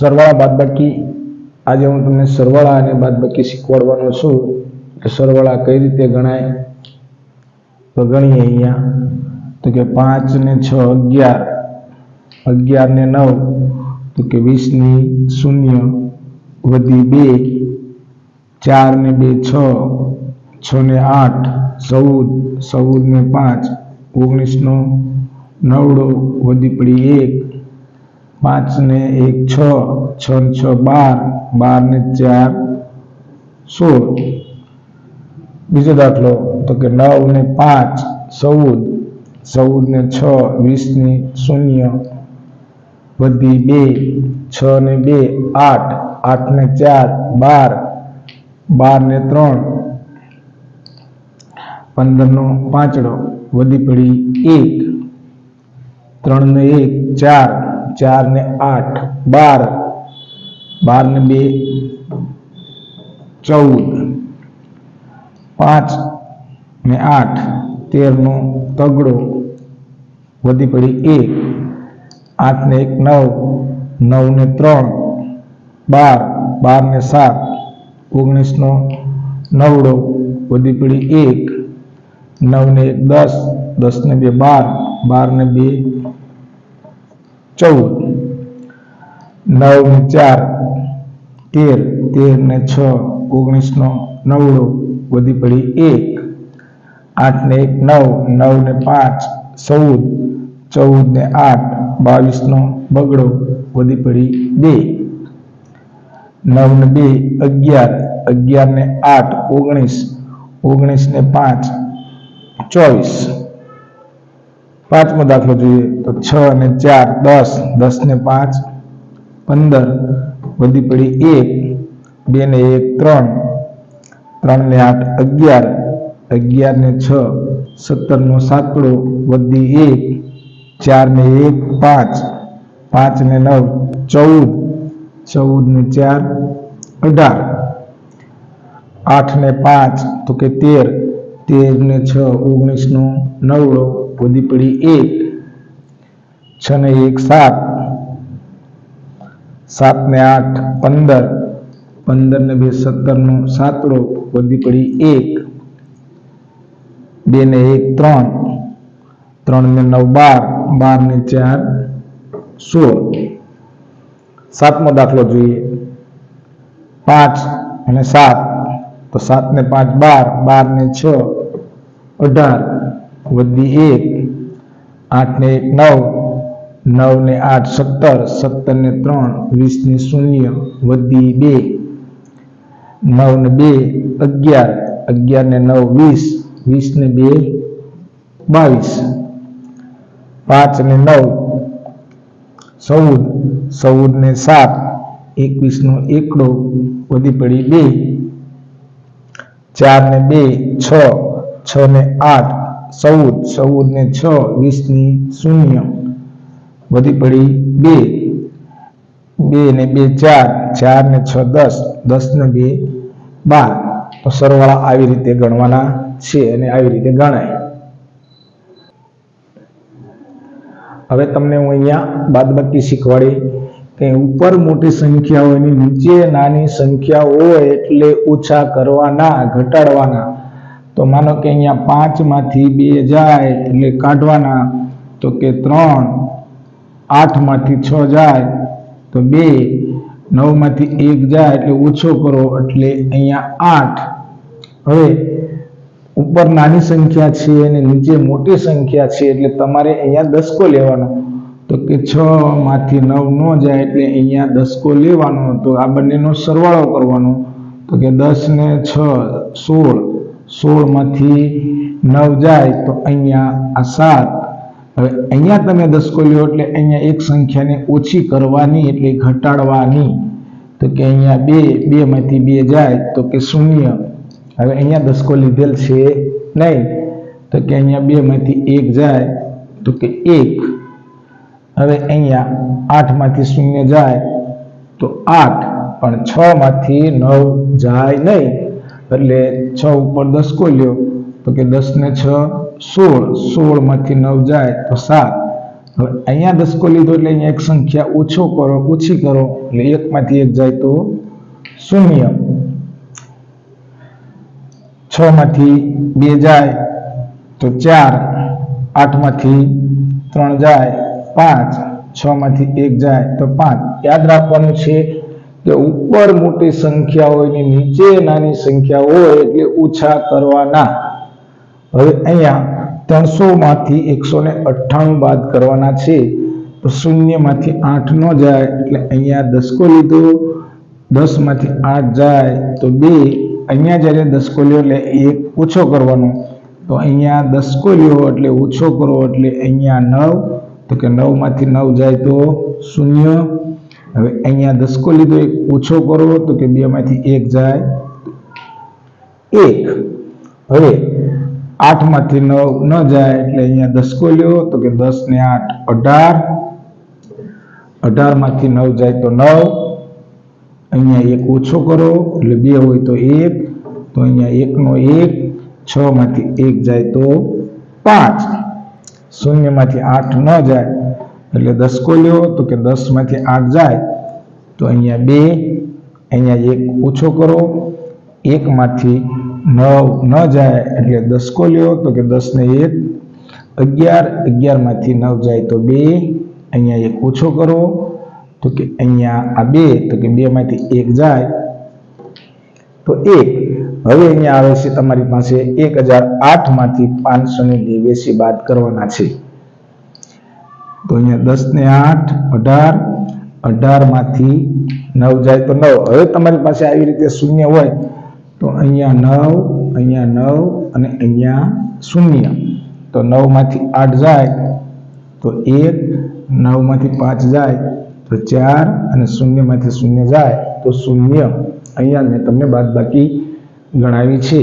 સરવાળા બાદબાકી. આજે હું તમને સરવાળા અને બાદબાકી શીખવાડવાનો છું. કે સરવાળા કઈ રીતે ગણાય? તો ગણીએ અહીંયા. તો કે પાંચ ને છ અગિયાર. અગિયાર ને નવ. તો કે વીસની શૂન્ય વધી બે. ચાર ને બે છ. છ ને આઠ. ચૌદ. ચૌદ ને પાંચ. ઓગણીસનો નવડો વધી પડી એક. પાંચ ને એક છ છ છ બાર બાર ને ચાર, સોળ. બીજો દાખલો, તો કે નવ ને પાંચ, ચૌદ. ચૌદ ને છ, વીસ ને શૂન્ય. વધી બે, છ ને બે, આઠ. આઠ ને ચાર, બાર. બાર ને ત્રણ. પંદરનો પાંચડો. વધી પડી એક. ત્રણ ને એક, ચાર. ચાર ને આઠ, બાર. બાર ને બે, ચૌદ. પાંચ ને આઠ, તેરનો તગડો. વધી પડી એક. આઠ ને એક, નવ. નવ ને ત્રણ. બાર. બાર ને સાત. ઓગણીસનો નવડો. વધી પડી એક. નવ ને એક, દસ. દસ ને બે, બાર. બાર ને બે ચૌદ, નવ ને ચાર, તેર તેર ને છ, ઓગણીસનો નવડો વધી પડી એક, આઠ ને એક, નવ નવ ને પાંચ, ચૌદ ચૌદ ને આઠ, બાવીસનો બગડો વધી પડી બે, નવ ને બે, અગિયાર અગિયાર ને આઠ, ઓગણીસ ઓગણીસ ને પાંચ, ચોવીસ પાંચમો દાખલો જોઈએ તો છ અને ચાર, દસ દસ ને પાંચ, પંદર વધી પડી એક, બે ને એક, ત્રણ ત્રણ ને આઠ, અગિયાર અગિયાર ને છ, સત્તર નો સાતડો વધી એક, ચાર ને એક, પાંચ પાંચ ને નવ, ચૌદ ચૌદ ને ચાર, અઢાર, આઠ ને પાંચ, તો કે તેર તેર ને છ, ઓગણીસ નો નવડો વધી પડી એક છ ને એક સાત સાત ને આઠ પંદર પંદર ને બે સત્તર નો સાતડો પોદી પડી એક બે ને એક ત્રણ ત્રણ ને નવ બાર બાર ને ચાર, સોળ. સાતમો દાખલો જોઈએ. પાંચ અને સાત. તો સાત ને પાંચ બાર બાર ને છ, અઢાર. વધી એક, આઠને એક નવ, નવને આઠ સત્તર, સત્તરને ત્રણ, વીસને શૂન્ય, વધી બે, નવને બે અગિયાર, અગિયારને નવ વીસ, વીસને બે બાવીસ પાંચ ને નવ ચૌદ, ચૌદને સાત, એકવીસનો એકડો વધી પડી બે ચાર ને બે છ છ ને આઠ ચૌદ ચૌદ ને છ, વીસની શૂન્ય. વધી પડી બે. બે ને બે, ચાર. ચાર ને છ, દસ. દસ ને બે, બાર. સરવાળા આવી રીતે ગણવાના છે અને આવી રીતે ગણાય. હવે તમને હું અહીંયા બાદબાકી શીખવાડી કે ઉપર મોટી સંખ્યા હોય નીચે નાની સંખ્યા હોય એટલે ઓછા કરવાના, ઘટાડવાના. તો માનો કે અહીંયા પાંચમાંથી બે જાય એટલે કાઢવાના, તો કે ત્રણ આઠમાંથી છ જાય, તો બે નવમાંથી એક જાય એટલે ઓછો કરો એટલે અહીંયા આઠ. હવે ઉપર નાની સંખ્યા છે અને નીચે મોટી સંખ્યા છે એટલે તમારે અહીંયા દસકો લેવાનો. તો કે છ માંથી નવ ન જાય એટલે અહીંયા દસકો લેવાનો. તો આ બંનેનો સરવાળો કરવાનો. તો કે દસ ને છ, સોળ. સોળમાંથી નવ જાય તો અહીંયા આ સાત હવે અહીંયા તમે દસકો લ્યો એટલે અહીંયા એક સંખ્યાને ઓછી કરવાની એટલે ઘટાડવાની. તો કે અહીંયા બે બે માંથી બે જાય તો કે શૂન્ય. હવે અહીંયા દસકો લીધેલ છે નહીં. તો કે અહીંયા બે માંથી એક જાય તો કે એક. હવે અહીંયા આઠમાંથી શૂન્ય જાય તો આઠ. પણ છ માંથી નવ જાય નહીં. એટલે છ ઉપર દસકો લ્યો? તો કે દસ ને છ, સોળ. સોળમાંથી નવ જાય તો સાત. હવે અહીંયા દસકો લીધો એટલે અહીંયા એક સંખ્યા ઓછો કરો, ઓછી કરો. એટલે એકમાંથી એક જાય તો શૂન્ય. છ માંથી બે જાય તો ચાર. આઠમાંથી ત્રણ જાય પાંચ. છ માંથી એક જાય તો પાંચ. યાદ રાખવાનું છે કે ઉપર મોટી સંખ્યા હોય ને નીચે નાની સંખ્યા હોય એટલે ઓછા કરવાના. હવે અહીંયા ત્રણસો માંથી એકસો ને અઠ્ઠાણું બાદ કરવાના છે. તો શૂન્યમાંથી આઠ ન જાય એટલે અહીંયા દસકો લીધો. દસમાંથી આઠ જાય તો બે. અહીંયા જ્યારે દસકો એટલે એક ઓછો કરવાનો. તો અહીંયા દસકો લ્યો એટલે ઓછો કરો એટલે અહીંયા નવ. તો કે નવમાંથી નવ જાય તો શૂન્ય. હવે અહીંયા દસકો લીધો, એક ઓછો કરો તો કે બે માંથી એક જાય. એક. હવે આઠમાંથી નવ ન જાય એટલે અહીંયા દસકો લ્યો તો કે દસ ને આઠ, અઢાર. અઢારમાંથી નવ જાય તો નવ. અહીંયા એક ઓછો કરો એટલે બે હોય તો એક. તો અહીંયા એકનો એક છ માંથી એક જાય તો પાંચ. શૂન્યમાંથી આઠ ન જાય એટલે દસકો લ્યો તો કે દસમાંથી આઠ જાય, તો અહીંયા બે, અહીંયા એક ઓછો કરો એકમાંથી નવ ન જાય, એટલે દસકો લ્યો તો કે દસ ને એક, અગિયાર અગિયારમાંથી નવ જાય, તો બે, અહીંયા એક ઓછો કરો, તો કે અહીંયા આ બે, તો કે બે માંથી એક જાય, તો એક. હવે અહીંયા આવે છે તમારી પાસે એક હજાર આઠમાંથી પાંચસો ને બાદ કરવાના છે. તો અહીંયા દસ ને આઠ, અઢાર અઢારમાંથી નવ જાય તો નવ. હવે તમારી પાસે આવી રીતે શૂન્ય હોય તો અહીંયા નવ અહીંયા નવ અને અહીંયા શૂન્ય. તો નવમાંથી આઠ જાય તો એક નવમાંથી પાંચ જાય તો ચાર અને શૂન્યમાંથી શૂન્ય જાય તો શૂન્ય. અહીંયા મેં તમને બાદ બાકી ગણાવી છે.